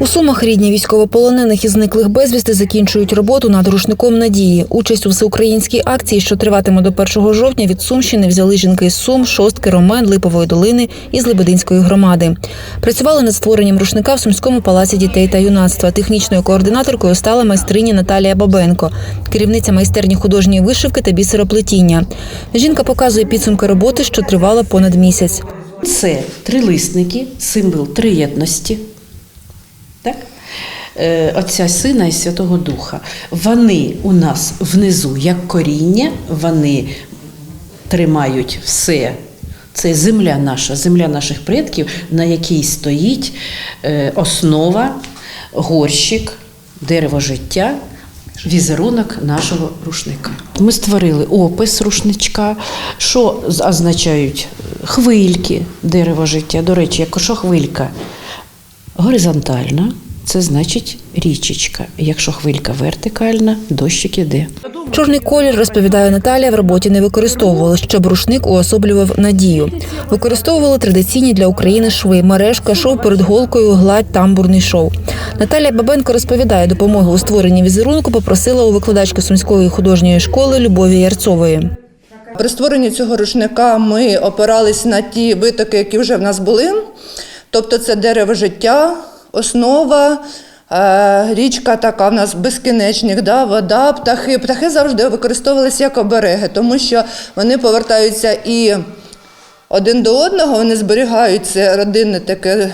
У Сумах рідні військовополонених і зниклих безвісти закінчують роботу над рушником надії. Участь у всеукраїнській акції, що триватиме до 1 жовтня, від Сумщини взяли жінки з Сум, Шостки, Ромен, Липової долини і з Лебединської громади. Працювали над створенням рушника в Сумському палаці дітей та юнацтва. Технічною координаторкою стала майстриня Наталія Бабенко, керівниця майстерні художньої вишивки та бісероплетіння. Жінка показує підсумки роботи, що тривала понад місяць. Це трилисники, символ триєдності. Так? Е, Отця Сина і Святого Духа. Вони у нас внизу, як коріння, вони тримають все. Це земля наша, земля наших предків, на якій стоїть е, основа, горщик, дерево життя, візерунок нашого рушника. Ми створили опис рушничка, що означають хвильки, дерево життя. До речі, якщо хвилька горизонтальна, це значить річечка. Якщо хвилька вертикальна, дощик іде. Чорний колір, розповідає Наталія, в роботі не використовували, щоб рушник уособлював надію. Використовували традиційні для України шви, мережка, шов перед голкою, гладь, тамбурний шов. Наталія Бабенко розповідає, допомогу у створенні візерунку попросила у викладачки Сумської художньої школи Любові Ярцової. При створенні цього рушника ми опирались на ті витоки, які вже в нас були. Тобто це дерево життя, основа, е, річка така в нас безкінечник, да, вода, птахи. Птахи завжди використовувалися як обереги, тому що вони повертаються і один до одного, вони зберігають це родинне таке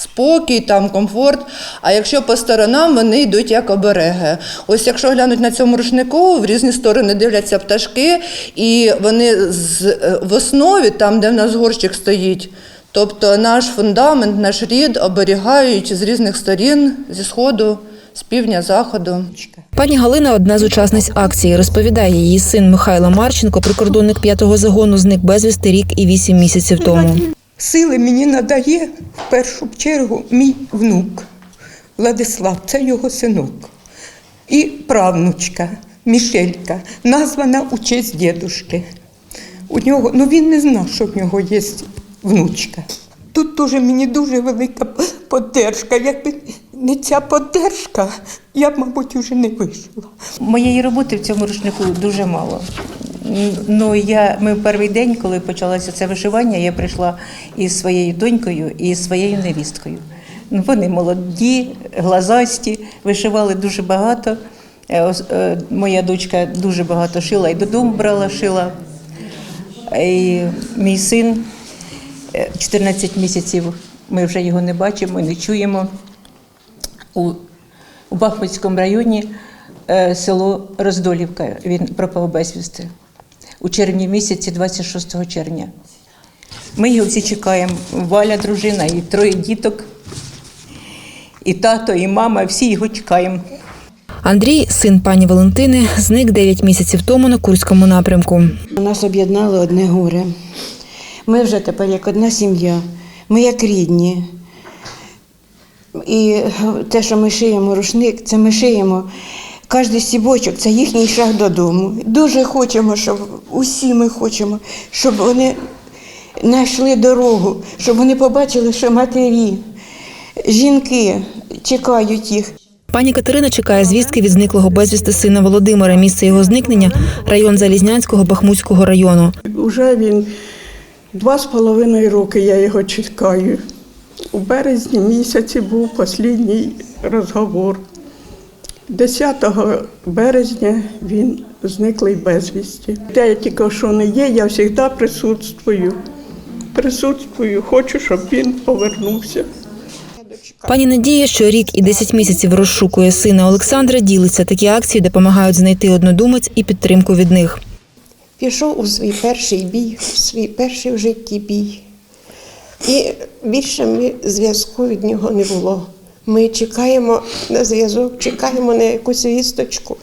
спокій, там комфорт. А якщо по сторонам, вони йдуть як обереги. Ось якщо глянуть на цьому рушнику, в різні сторони дивляться пташки, і вони з, е, в основі, там, де в нас горщик стоїть, тобто наш фундамент, наш рід оберігають з різних сторін, зі сходу, з півдня, заходу. Пані Галина одна з учасниць акції. Розповідає, її син Михайло Марченко, прикордонник п'ятого загону, зник безвісти рік і вісім місяців тому. Сили мені надає в першу чергу мій внук Владислав, це його синок. І правнучка Мішелька, названа у честь дідушки. У нього, ну він не знав, що в нього є внучка. Тут теж мені дуже велика поддержка. Якби не ця поддержка, я б, мабуть, вже не вийшла. Моєї роботи в цьому рушнику дуже мало. Ну, я, ми в перший день, коли почалося це вишивання, я прийшла із своєю донькою і своєю невісткою. Ну, Вони молоді, глазасті, вишивали дуже багато. Е, е, Моя дочка дуже багато шила і додому брала, шила. І мій син е, 14 місяців, ми вже його не бачимо, не чуємо у, у Бахмутському районі е, село Роздолівка. Він пропав безвісти у червні місяці, 26 червня. Ми його всі чекаємо. Валя, дружина і троє діток, і тато, і мама, всі його чекаємо. Андрій, син пані Валентини, зник 9 місяців тому на Курському напрямку. Нас об'єднало одне горе. Ми вже тепер як одна сім'я, ми як рідні. І те, що ми шиємо рушник, це ми шиємо. Кожний стібочок це їхній шаг додому. Дуже хочемо, щоб усі ми хочемо, щоб вони знайшли дорогу, щоб вони побачили, що матері, жінки чекають їх. Пані Катерина чекає звістки від зниклого безвісти сина Володимира. Місце його зникнення район Залізнянського Бахмутського району. Уже він два з половиною роки я його чекаю. У березні місяці був останній розговор. 10 березня він зниклий безвісті. Де тільки що не є, я завжди присутствую. Присутствую, хочу, щоб він повернувся. Пані Надія, що рік і 10 місяців розшукує сина Олександра, ділиться такі акції, допомагають знайти однодумець і підтримку від них. Пішов у свій перший бій, у свій перший в житті бій. І більше ми зв'язку від нього не було. Ми чекаємо на зв'язок, чекаємо на якусь вісточку.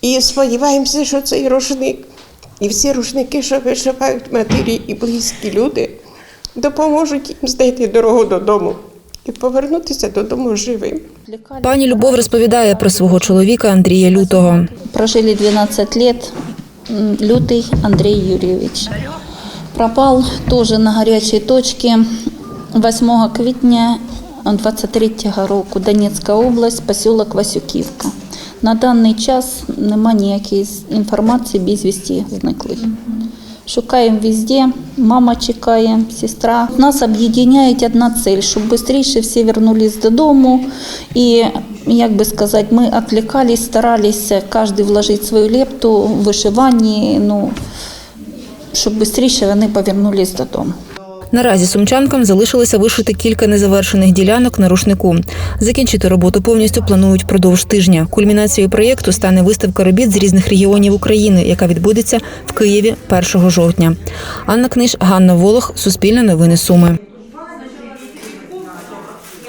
І сподіваємося, що цей рушник і всі рушники, що вишивають матері і близькі люди, допоможуть їм знайти дорогу додому і повернутися додому живим. Пані Любов розповідає про свого чоловіка Андрія Лютого. Прожили 12 лет. М, Лютый Андрей Юрьевич. Пропал тоже на горячей точке 8 квітня 23-го року, Донецька область, поселок Васюківка. На даний час нема ніякої інформації безвісті зниклих. Шукаємо везде, мама чекає, сестра. Нас об'єднує одна цель, щоб швидше всі вернулись додому. І, як би сказати, ми відвлекались, старалися кожен вложити свою лепту в вишиванні, ну, щоб швидше вони повернулись додому. Наразі сумчанкам залишилося вишити кілька незавершених ділянок на рушнику. Закінчити роботу повністю планують впродовж тижня. Кульмінацією проєкту стане виставка робіт з різних регіонів України, яка відбудеться в Києві 1 жовтня. Анна Книж, Ганна Волох, Суспільне новини Суми.